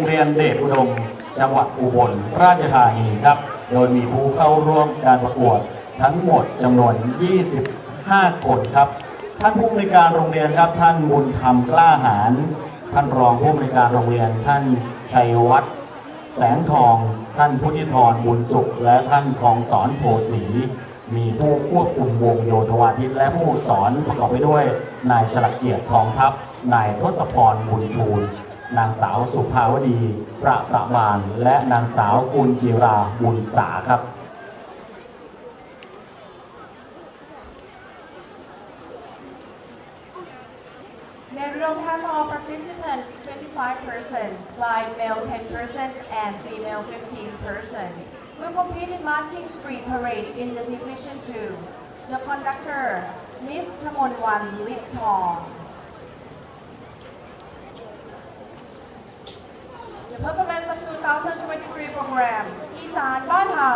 รงเรียนเดชอุดม จังหวัดอุบลราชธานีครับ โดยมีผู้เข้าร่วมการประกวดทั้งหมดจำนวน 25 คนครับ ท่านผู้อำนวยการโรงเรียนครับ ท่านบุญธรรมกล้าหาญท่านรองผู้อำนวยการโรงเรียน ท่านชัยวัฒน์แสงทอง ท่านพุทธิธรบุญสุข และท่านกองสอนโพสีมีผู้ควบคุมวงโยธวาทิตและผู้สอนประกอบไปด้วย นายฉลักเกียรติทองทัพนายทศพรบุญทูล นางสาวสุภาวดี ประสบาน และนางสาวกุลจิราบุญสาครับ They will have all participants 25 persons, blind male 10 persons and female 15 persons. Will compete in marching street parades in the Division 2. The conductor, Miss Tamonwan Lip Thong. performance of 2023 program. Isan, อีสานบ้านเฮา